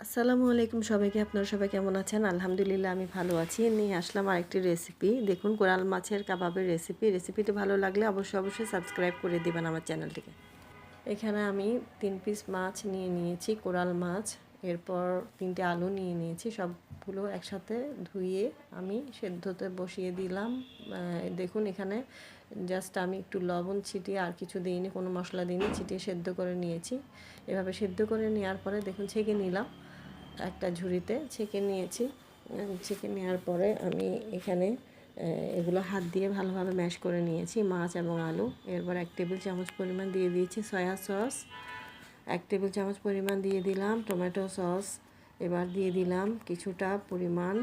আসসালামু আলাইকুম সবাইকে, আপনারা সবাই কেমন আছেন? আলহামদুলিল্লাহ, আমি ভালো আছি। নিয়ে আসলাম আরেকটি রেসিপি দেখুন, কোরাল মাছের কাবাবের রেসিপি রেসিপিটি ভালো লাগলে অবশ্যই অবশ্যই সাবস্ক্রাইব করে দেবেন আমার চ্যানেলটিকে এখানে আমি তিন পিস মাছ নিয়ে নিয়েছি, কোরাল মাছ। এরপর তিনটে আলু নিয়ে নিয়েছি, সবগুলো একসাথে ধুয়ে আমি সেদ্ধতে বসিয়ে দিলাম। দেখুন এখানে জাস্ট আমি একটু লবণ ছিটিয়ে আর কিছু দিইনি, কোনো মশলা দিইনি, ছিটিয়ে সেদ্ধ করে নিয়েছি। এভাবে সেদ্ধ করে নেওয়ার পরে দেখুন ছেঁকে নিলাম একটা ঝুড়িতে, ছেঁকে নিয়েছি। ছেঁকে নেওয়ার পরে আমি এখানে এগুলো হাত দিয়ে ভালোভাবে ম্যাশ করে নিয়েছি, মাছ এবং আলু। এরপর এক টেবিল চামচ পরিমাণ দিয়ে দিয়েছি সয়া সস। এক টেবিল চামচ পরিমাণ দিয়ে দিলাম টমেটো সস। এবার দিয়ে দিলাম কিছুটা পরিমাণ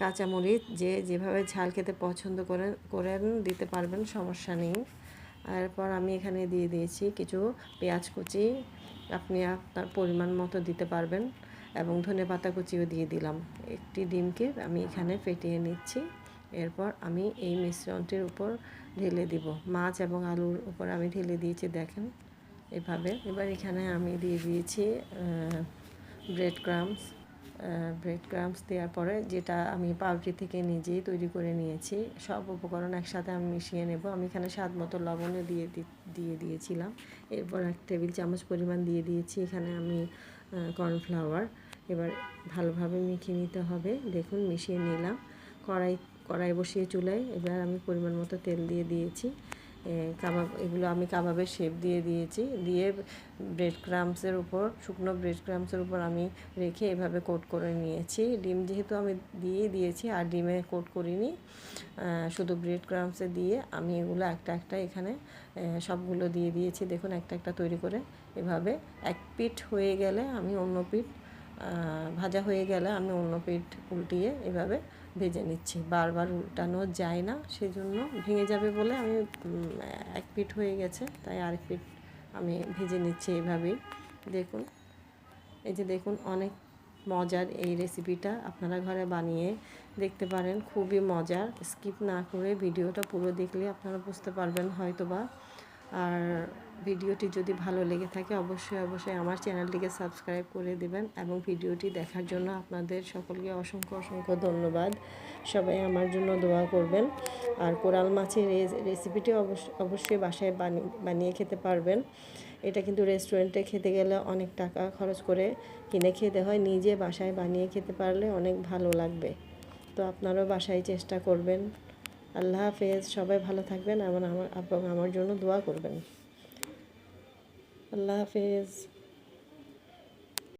কাঁচামরিচ। যে যেভাবে ঝাল খেতে পছন্দ করেন করেন, দিতে পারবেন, সমস্যা নেই। এরপর আমি এখানে দিয়ে দিয়েছি কিছু পেঁয়াজ কুচি। আপনি আপনার পরিমাণ মতো দিতে পারবেন এবং ধনে পাতা কুচিও দিয়ে দিলাম। একটি ডিমকে আমি এখানে ফেটিয়ে নিচ্ছি। এরপর আমি এই মিশ্রণটির উপর ঢেলে দিব। মাছ এবং আলুর উপর আমি ঢেলে দিয়েছি, দেখেন। এভাবে। এবার এখানে আমি দিয়ে দিয়েছি ব্রেড ক্রামস ব্রেড ক্রামস দেওয়ার পরে যেটা আমি পাউডারি থেকে নিজেই তৈরি করে নিয়েছি, সব উপকরণ একসাথে আমি মিশিয়ে নেব। আমি এখানে স্বাদ মতো লবণও দিয়ে দিয়ে দিয়েছিলাম। এরপর এক টেবিল চামচ পরিমাণ দিয়ে দিয়েছি এখানে আমি কর্নফ্লাওয়ার। এবার ভালোভাবে মেখে নিতে হবে। দেখুন, মিশিয়ে নিলাম। কড়াই কড়াই বসিয়ে চুলায় এবার আমি পরিমাণ মতো তেল দিয়ে দিয়েছি। কাবাব, এগুলো আমি কাবাবের শেপ দিয়ে দিয়েছি। দিয়ে ব্রেড ক্রামসের উপর, শুকনো ব্রেড ক্রামসের উপর আমি রেখে এভাবে কোট করে নিয়েছি। ডিম যেহেতু আমি দিয়ে দিয়েছি, আর ডিমে কোট করিনি শুধু ব্রেড ক্রামসে দিয়ে আমি এগুলো একটা একটা এখানে সবগুলো দিয়ে দিয়েছি। দেখুন, একটা একটা তৈরি করে এভাবে। এক পিঠ হয়ে গেলে আমি অন্য পিঠ ভাজা হয়ে গেলে আমি অন্য পিঠ উল্টিয়ে এভাবে ভেজে নিচ্ছি। বারবার উল্টানো যায় না, সেজন্য ভেঙে যাবে বলে আমি এক পিঠ হয়ে গেছে, তাই আরেক পিঠ আমি ভেজে নিচ্ছি এভাবেই। দেখুন, এই যে দেখুন, অনেক মজার এই রেসিপিটা আপনারা ঘরে বানিয়ে দেখতে পারেন, খুবই মজার। স্কিপ না করে ভিডিওটা পুরো দেখলে আপনারা বুঝতে পারবেন হয়তো বা আর ভিডিওটি যদি ভালো লেগে থাকে, অবশ্যই অবশ্যই আমার চ্যানেলটিকে সাবস্ক্রাইব করে দেবেন এবং ভিডিওটি দেখার জন্য আপনাদের সকলকে অসংখ্য অসংখ্য ধন্যবাদ। সবাই আমার জন্য দোয়া করবেন। আর কোরাল মাছের রেসিপিটি অবশ্যই বাসায় বানিয়ে খেতে পারবেন। এটা কিন্তু রেস্টুরেন্টে খেতে গেলে অনেক টাকা খরচ করে কিনে খেতে হয়। নিজে বাসায় বানিয়ে খেতে পারলে অনেক ভালো লাগবে। তো আপনারাও বাসায় চেষ্টা করবেন। আল্লাহ হাফেজ। সবাই ভালো থাকবেন এবং আমার এবং আমার জন্য দোয়া করবেন। আল্লাহ হাফেজ